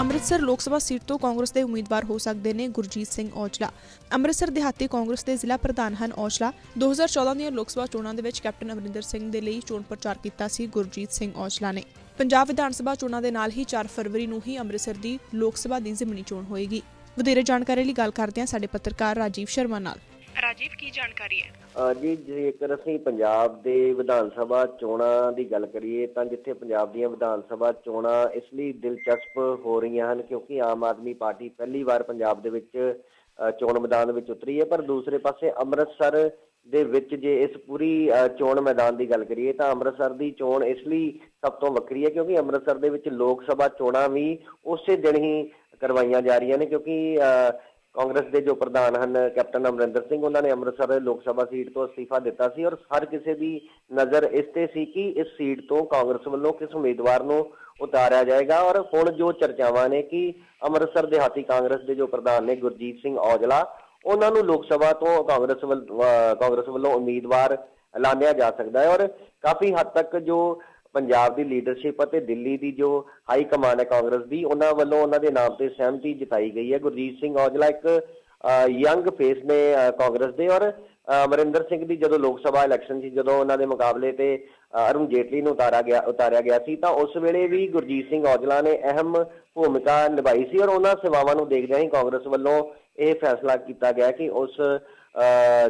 ਅੰਮ੍ਰਿਤਸਰ ਲੋਕ ਸਭਾ ਸੀਟ ਤੋਂ ਕਾਂਗਰਸ ਦੇ ਉਮੀਦਵਾਰ ਹੋ ਸਕਦੇ ਨੇ ਗੁਰਜੀਤ ਸਿੰਘ ਔਜਲਾ। ਅੰਮ੍ਰਿਤਸਰ ਦਿਹਾਤੀ ਕਾਂਗਰਸ ਦੇ ਜ਼ਿਲ੍ਹਾ ਪ੍ਰਧਾਨ ਹਨ ਔਜਲਾ। 2014 ਦੀਆਂ ਲੋਕ ਸਭਾ ਚੋਣਾਂ ਦੇ ਵਿੱਚ ਕੈਪਟਨ ਅਮਰਿੰਦਰ ਸਿੰਘ ਦੇ ਲਈ ਚੋਣ ਪ੍ਰਚਾਰ ਕੀਤਾ ਸੀ ਗੁਰਜੀਤ ਸਿੰਘ ਔਜਲਾ ਨੇ। ਪੰਜਾਬ ਵਿਧਾਨ ਸਭਾ ਚੋਣਾਂ ਦੇ ਨਾਲ ਹੀ 4 ਫਰਵਰੀ ਨੂੰ ਹੀ ਅੰਮ੍ਰਿਤਸਰ ਦੀ ਲੋਕ ਸਭਾ ਦੀ ਜ਼ਿਮਨੀ ਚੋਣ ਹੋਏਗੀ। ਵਧੇਰੇ ਜਾਣਕਾਰੀ ਲਈ ਗੱਲ ਕਰਦੇ ਹਾਂ ਸਾਡੇ ਪੱਤਰਕਾਰ ਰਾਜੀਵ ਸ਼ਰਮਾ ਨਾਲ। ਰਾਜੀਵ, ਕੀ ਜਾਣਕਾਰੀ ਹੈ? ਜੀ, ਜੇਕਰ ਅਸੀਂ ਪੰਜਾਬ ਦੇ ਵਿਧਾਨ ਸਭਾ ਚੋਣਾਂ ਦੀ ਗੱਲ ਕਰੀਏ ਤਾਂ ਜਿੱਥੇ ਪੰਜਾਬ ਦੀਆਂ ਵਿਧਾਨ ਸਭਾ ਚੋਣਾਂ ਇਸ ਲਈ ਦਿਲਚਸਪ ਹੋ ਰਹੀਆਂ ਹਨ ਕਿਉਂਕਿ ਆਮ ਆਦਮੀ ਪਾਰਟੀ ਪਹਿਲੀ ਵਾਰ ਪੰਜਾਬ ਦੇ ਵਿੱਚ ਚੋਣ ਮੈਦਾਨ ਵਿੱਚ ਉਤਰੀ ਹੈ, ਪਰ ਦੂਸਰੇ ਪਾਸੇ ਅੰਮ੍ਰਿਤਸਰ ਦੇ ਵਿੱਚ ਜੇ ਇਸ ਪੂਰੀ ਚੋਣ ਮੈਦਾਨ ਦੀ ਗੱਲ ਕਰੀਏ ਤਾਂ ਅੰਮ੍ਰਿਤਸਰ ਦੀ ਚੋਣ ਇਸ ਲਈ ਸਭ ਤੋਂ ਵੱਖਰੀ ਹੈ ਕਿਉਂਕਿ ਅੰਮ੍ਰਿਤਸਰ ਦੇ ਵਿੱਚ ਲੋਕ ਸਭਾ ਚੋਣਾਂ ਵੀ ਉਸੇ ਦਿਨ ਹੀ ਕਰਵਾਈਆਂ ਜਾ ਰਹੀਆਂ ਨੇ ਕਿਉਂਕਿ, ਅਹ ਕਾਂਗਰਸ ਦੇ ਜੋ ਪ੍ਰਧਾਨ ਹਨ, ਕੈਪਟਨ ਅਮਰਿੰਦਰ ਸਿੰਘ, ਉਹਨਾਂ ਨੇ ਅੰਮ੍ਰਿਤਸਰ ਲੋਕ ਸਭਾ ਸੀਟ ਤੋਂ ਅਸਤੀਫਾ ਦਿੱਤਾ ਸੀ ਔਰ ਹਰ ਕਿਸੇ ਦੀ ਨਜ਼ਰ ਇਸ ਤੇ ਸੀ ਕਿ ਇਸ ਸੀਟ ਤੋਂ ਕਾਂਗਰਸ ਵੱਲੋਂ ਕਿਸ ਉਮੀਦਵਾਰ ਨੂੰ ਉਤਾਰਿਆ ਜਾਏਗਾ ਔਰ ਹੁਣ ਜੋ ਚਰਚਾਵਾਂ ਨੇ ਕਿ ਅੰਮ੍ਰਿਤਸਰ ਦਿਹਾਤੀ ਕਾਂਗਰਸ ਦੇ ਜੋ ਪ੍ਰਧਾਨ ਨੇ ਗੁਰਜੀਤ ਸਿੰਘ ਔਜਲਾ, ਉਹਨਾਂ ਨੂੰ ਲੋਕ ਸਭਾ ਤੋਂ ਕਾਂਗਰਸ ਵੱਲ ਕਾਂਗਰਸ ਵੱਲੋਂ ਉਮੀਦਵਾਰ ਐਲਾਨਿਆ ਜਾ ਸਕਦਾ ਹੈ ਔਰ ਕਾਫੀ ਹੱਦ ਤੱਕ ਜੋ ਪੰਜਾਬ ਦੀ ਲੀਡਰਸ਼ਿਪ ਅਤੇ ਦਿੱਲੀ ਦੀ ਜੋ ਹਾਈ ਕਮਾਂਡ ਹੈ ਕਾਂਗਰਸ ਦੀ ਉਹਨਾਂ ਵੱਲੋਂ ਉਹਨਾਂ ਦੇ ਨਾਮ ਤੇ ਸਹਿਮਤੀ ਜਤਾਈ ਗਈ ਹੈ। ਗੁਰਜੀਤ ਸਿੰਘ ਔਜਲਾ ਇੱਕ ਯੰਗ ਫੇਸ ਨੇ ਕਾਂਗਰਸ ਦੇ ਔਰ ਅਹ, ਅਮਰਿੰਦਰ ਸਿੰਘ ਦੀ ਜਦੋਂ ਲੋਕ ਸਭਾ ਇਲੈਕਸ਼ਨ ਸੀ ਜਦੋਂ ਉਹਨਾਂ ਦੇ ਮੁਕਾਬਲੇ ਤੇ ਅਰੁਣ ਜੇਟਲੀ ਨੂੰ ਉਤਾਰਿਆ ਗਿਆ ਉਤਾਰਿਆ ਗਿਆ ਸੀ ਤਾਂ ਉਸ ਵੇਲੇ ਵੀ ਗੁਰਜੀਤ ਸਿੰਘ ਔਜਲਾ ਨੇ ਅਹਿਮ ਭੂਮਿਕਾ ਨਿਭਾਈ ਸੀ ਔਰ ਉਹਨਾਂ ਸੇਵਾਵਾਂ ਨੂੰ ਦੇਖਦਿਆਂ ਹੀ ਕਾਂਗਰਸ ਵੱਲੋਂ ਇਹ ਫੈਸਲਾ ਕੀਤਾ ਗਿਆ ਕਿ ਉਸ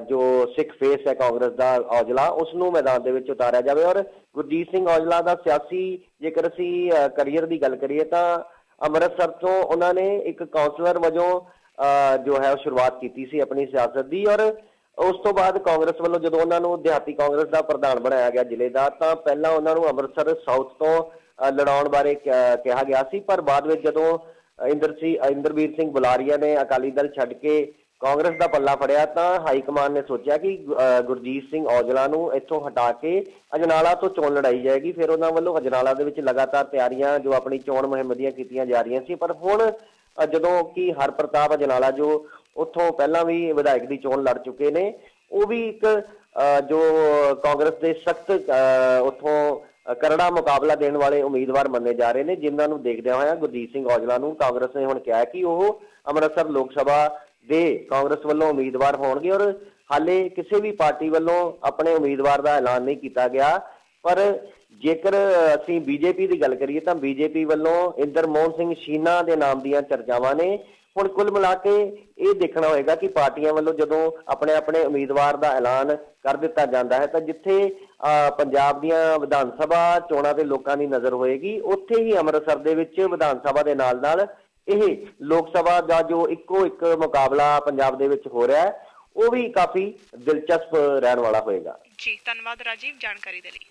ਜੋ ਸਿੱਖ ਫੇਸ ਹੈ ਕਾਂਗਰਸ ਦਾ ਔਜਲਾ ਉਸ ਨੂੰ ਮੈਦਾਨ ਦੇ ਵਿੱਚ ਉਤਾਰਿਆ ਜਾਵੇ। ਔਰ ਗੁਰਜੀਤ ਸਿੰਘ ਔਜਲਾ ਦਾ ਸਿਆਸੀ ਜੇਕਰ ਅਸੀਂ ਕੈਰੀਅਰ ਦੀ ਗੱਲ ਕਰੀਏ ਤਾਂ ਅੰਮ੍ਰਿਤਸਰ ਤੋਂ ਉਹਨਾਂ ਨੇ ਇੱਕ ਕਾਉਂਸਲਰ ਵਜੋਂ ਜੋ ਹੈ ਸ਼ੁਰੂਆਤ ਕੀਤੀ ਸੀ ਆਪਣੀ ਸਿਆਸਤ ਦੀ। ਔਰ ਉਸ ਤੋਂ ਬਾਅਦ ਕਾਂਗਰਸ ਵੱਲੋਂ ਜਦੋਂ ਉਹਨਾਂ ਨੂੰ ਦਿਹਾਤੀ ਕਾਂਗਰਸ ਦਾ ਪ੍ਰਧਾਨ ਬਣਾਇਆ ਗਿਆ ਜ਼ਿਲ੍ਹੇ ਦਾ, ਤਾਂ ਪਹਿਲਾਂ ਉਹਨਾਂ ਨੂੰ ਅੰਮ੍ਰਿਤਸਰ ਸਾਊਥ ਤੋਂ ਲੜਾਉਣ ਬਾਰੇ ਕਿਹਾ ਕਿਹਾ ਗਿਆ ਸੀ। ਪਰ ਬਾਅਦ ਵਿੱਚ ਜਦੋਂ ਇੰਦਰ ਸਿੰਘ ਇੰਦਰਵੀਰ ਸਿੰਘ ਬੁਲਾਰੀਆ ਨੇ ਅਕਾਲੀ ਦਲ ਛੱਡ ਕੇ ਕਾਂਗਰਸ ਦਾ ਪੱਲਾ ਫੜਿਆ ਤਾਂ ਹਾਈ ਕਮਾਨ ਨੇ ਸੋਚਿਆ ਕਿ ਗੁਰਜੀਤ ਸਿੰਘ ਔਜਲਾ ਨੂੰ ਇੱਥੋਂ ਹਟਾ ਕੇ ਅਜਨਾਲਾ ਤੋਂ ਚੋਣ ਲੜਾਈ ਜਾਏਗੀ। ਫਿਰ ਉਹਨਾਂ ਵੱਲੋਂ ਅਜਨਾਲਾ ਦੇ ਵਿੱਚ ਲਗਾਤਾਰ ਤਿਆਰੀਆਂ ਜੋ ਆਪਣੀ ਚੋਣ ਮੁਹਿੰਮ ਦੀਆਂ ਕੀਤੀਆਂ ਜਾ ਰਹੀਆਂ ਸੀ। ਪਰ ਹੁਣ ਜਦੋਂ ਕਿ ਹਰਪ੍ਰਤਾਪ ਅਜਨਾਲਾ ਜੋ ਉੱਥੋਂ ਪਹਿਲਾਂ ਵੀ ਵਿਧਾਇਕ ਦੀ ਚੋਣ ਲੜ ਚੁੱਕੇ ਨੇ ਉਹ ਵੀ ਇੱਕ ਅਹ, ਜੋ ਕਾਂਗਰਸ ਦੇ ਸਖਤ ਉੱਥੋਂ ਕਰੜਾ ਮੁਕਾਬਲਾ ਦੇਣ ਵਾਲੇ ਉਮੀਦਵਾਰ ਮੰਨੇ ਜਾ ਰਹੇ ਨੇ, ਜਿਨ੍ਹਾਂ ਨੂੰ ਦੇਖਦਿਆਂ ਹੋਇਆ ਗੁਰਜੀਤ ਸਿੰਘ ਔਜਲਾ ਨੂੰ ਕਾਂਗਰਸ ਨੇ ਹੁਣ ਕਿਹਾ ਕਿ ਉਹ ਅੰਮ੍ਰਿਤਸਰ ਲੋਕ ਸਭਾ ਦੇ ਕਾਂਗਰਸ ਵੱਲੋਂ ਉਮੀਦਵਾਰ ਹੋਣਗੇ ਔਰ ਹਾਲੇ ਕਿਸੇ ਵੀ ਪਾਰਟੀ ਵੱਲੋਂ ਆਪਣੇ ਉਮੀਦਵਾਰ ਦਾ ਐਲਾਨ ਨਹੀਂ ਕੀਤਾ ਗਿਆ। ਪਰ ਜੇਕਰ ਅਸੀਂ ਬੀਜੇਪੀ ਦੀ ਗੱਲ ਕਰੀਏ ਤਾਂ ਬੀਜੇਪੀ ਵੱਲੋਂ ਇੰਦਰ ਮੋਹਨ ਸਿੰਘ ਸ਼ੀਨਾ ਦੇ ਨਾਮ ਦੀਆਂ ਚਰਚਾਵਾਂ ਨੇ। ਹੁਣ ਕੁੱਲ ਮਿਲਾ ਕੇ ਇਹ ਦੇਖਣਾ ਹੋਏਗਾ ਕਿ ਪਾਰਟੀਆਂ ਵੱਲੋਂ ਜਦੋਂ ਆਪਣੇ ਆਪਣੇ ਉਮੀਦਵਾਰ ਦਾ ਐਲਾਨ ਕਰ ਦਿੱਤਾ ਜਾਂਦਾ ਹੈ ਤਾਂ ਜਿੱਥੇ ਪੰਜਾਬ ਦੀਆਂ ਵਿਧਾਨ ਸਭਾ ਚੋਣਾਂ ਤੇ ਲੋਕਾਂ ਦੀ ਨਜ਼ਰ ਹੋਏਗੀ, ਉੱਥੇ ਹੀ ਅੰਮ੍ਰਿਤਸਰ ਦੇ ਵਿੱਚ ਵਿਧਾਨ ਸਭਾ ਦੇ ਨਾਲ ਨਾਲ ਇਹ ਲੋਕ ਸਭਾ ਦਾ ਜੋ ਇੱਕੋ ਇੱਕ ਮੁਕਾਬਲਾ ਪੰਜਾਬ ਦੇ ਵਿੱਚ ਹੋ ਰਿਹਾ ਹੈ, ਉਹ ਵੀ ਕਾਫੀ ਦਿਲਚਸਪ ਰਹਿਣ ਵਾਲਾ ਹੋਏਗਾ। ਜੀ, ਧੰਨਵਾਦ ਰਾਜੀਵ, ਜਾਣਕਾਰੀ ਦੇ ਲਈ।